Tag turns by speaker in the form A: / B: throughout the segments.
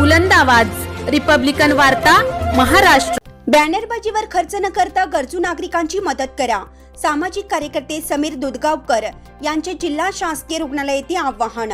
A: बुलंद आवाज. रिपब्लिकन वार्ता महाराष्ट्र.
B: बॅनरबाजीवर खर्च न करता गरजू नागरिकांची मदत करा. सामाजिक कार्यकर्ते समीर दुधगावकर यांचे जिल्हा शासकीय रुग्णालय येथे आवाहन.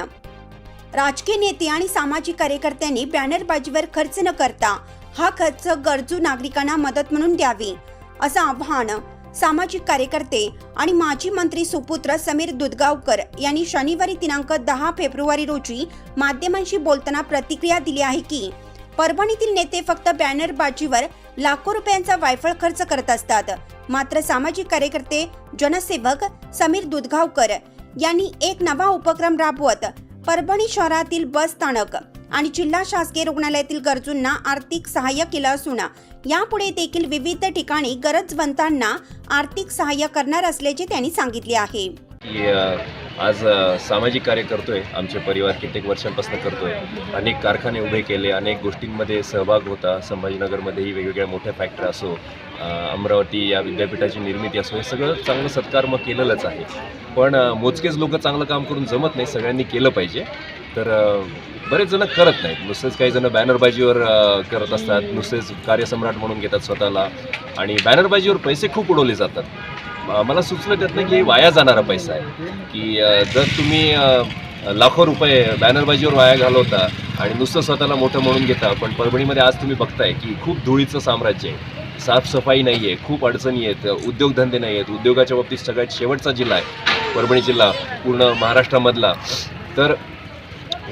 B: राजकीय नेते आणि सामाजिक कार्यकर्त्यांनी बॅनरबाजीवर खर्च न करता हा खर्च गरजू नागरिकांना मदत म्हणून द्यावी असं आव्हान सामाजिक कार्यकर्ते आणि माजी मंत्री सुपुत्र समीर दुधगावकर यांनी शनिवारी दिनांक दहा फेब्रुवारी रोजी माध्यमांशी बोलताना प्रतिक्रिया दिली आहे की परभणीतील नेते फक्त बॅनरबाजीवर लाखो रुपयांचा वायफळ खर्च करत असतात. मात्र सामाजिक कार्यकर्ते जनसेवक समीर दुधगावकर यांनी एक नवा उपक्रम राबवत परभणी शहरातील बस स्थानक आणि जिल्हा शासकीय रुग्णालयातील गरजूंना आर्थिक सहाय्य केलं असून यापुढे देखील विविध ठिकाणी गरजवंतांना आर्थिक सहाय्य करणार असल्याचे त्यांनी सांगितले आहे.
C: की आज सामाजिक कार्य करतोय. आमचे परिवार कित्येक वर्षांपासून करतोय. अनेक कारखाने उभे केले. अनेक गोष्टींमध्ये सहभाग होता. संभाजीनगरमध्येही वेगवेगळ्या मोठ्या फॅक्टरी असो अमरावती या विद्यापीठाची निर्मिती असो हे सगळं चांगलं सत्कारम केलेलंच आहे. पण मोजकेच लोक चांगलं काम करून जमत नाही. सगळ्यांनी केलं पाहिजे. तर बरेच जण करत नाहीत. नुसतेच काही जण बॅनरबाजीवर करत असतात. नुसतेच कार्यसम्राट म्हणून घेतात स्वतःला. आणि बॅनरबाजीवर पैसे खूप उडवले जातात. मला सुचलं त्यातनं की वाया जाणारा पैसा आहे. की जर तुम्ही लाखो रुपये बॅनरबाजीवर वाया घालवता आणि नुसतं स्वतःला मोठं म्हणून घेता पण परभणीमध्ये आज तुम्ही बघताय की खूप धुळीचं साम्राज्य आहे. साफसफाई नाही आहे खूप अडचणी आहेत उद्योगधंदे नाही आहेत उद्योगाच्या बाबतीत सगळ्यात शेवटचा जिल्हा आहे परभणी जिल्हा पूर्ण महाराष्ट्रामधला. तर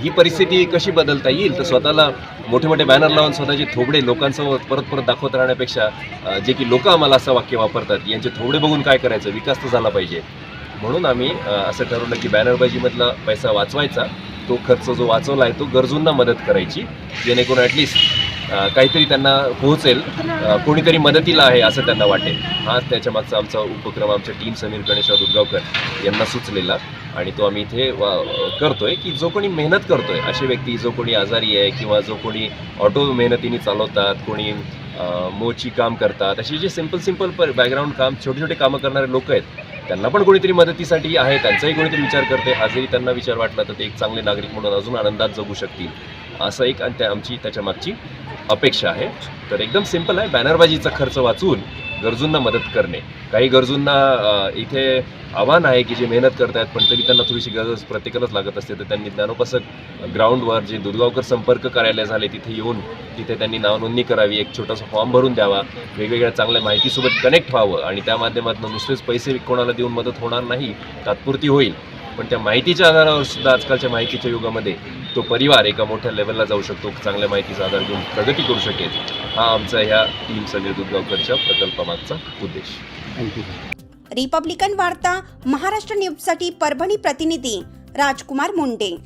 C: ही परिस्थिती कशी बदलता येईल? तर स्वतःला मोठे मोठे बॅनर लावून स्वतःचे थोबडे लोकांसमोर परत परत दाखवत राहण्यापेक्षा जे की लोक आम्हाला असं वाक्य वापरतात यांचे थोबडे बघून काय करायचं? विकास तर झाला पाहिजे. म्हणून आम्ही असं ठरवलं की बॅनरबाजीमधला पैसा वाचवायचा. तो खर्च जो वाचवला आहे तो गरजूंना मदत करायची. जेणेकरून ॲटलिस्ट काहीतरी त्यांना पोहोचेल. कोणीतरी मदतीला आहे असं त्यांना वाटेल. हा त्याच्या मागचा आमचा उपक्रम आमच्या टीम समीर गणेशराव दुर्गावकर यांना सुचलेला. आणि तो आम्ही इथे वा- करतोय की जो कोणी मेहनत करतोय असे व्यक्ती जो कोणी आजारी आहे किंवा जो कोणी ऑटो मेहनतीने चालवतात कोणी मोची काम करतात असे जे सिंपल सिंपल बॅकग्राऊंड काम छोटे छोटे कामं करणारे लोक आहेत त्यांना पण कोणीतरी मदतीसाठी आहे त्यांचाही कोणीतरी विचार करते. हा जरी त्यांना विचार वाटला तर ते एक चांगले नागरिक म्हणून अजून आनंदात जगू शकतील. असं एक आणि त्या आमची त्याच्या मागची अपेक्षा आहे. तर एकदम सिंपल आहे. बॅनरबाजीचा खर्च वाचवून गरजूंना मदत करणे. काही गरजूंना इथे आव्हान आहे की जे मेहनत करत आहेत पण तरी त्यांना थोडीशी गरज प्रत्येकालाच लागत असते. तर त्यांनी ज्ञानोपासक ग्राउंडवर जे दुधगावकर संपर्क कार्यालय झाले तिथे येऊन तिथे त्यांनी नावनोंदणी करावी. एक छोटासा फॉर्म भरून द्यावा. वेगवेगळ्या चांगल्या माहितीसोबत कनेक्ट व्हावं. आणि त्या माध्यमातून नुसतेच पैसे कोणाला देऊन मदत होणार नाही तात्पुरती होईल. पण त्या माहितीच्या आधारावर सुद्धा आजकालच्या माहितीच्या युगामध्ये तो परिवार एका मोठ्या लेवलला जाऊ शकतो चांगल्या माहितीचा आधार घेऊन प्रगती करू शकेल. हा आमचा ह्या टीम समीर दुधगावकरच्या प्रकल्पामागचा उद्देश.
B: रिपब्लिकन वार्ता महाराष्ट्र न्यूजसाठी परभणी प्रतिनिधी राजकुमार मुंडे.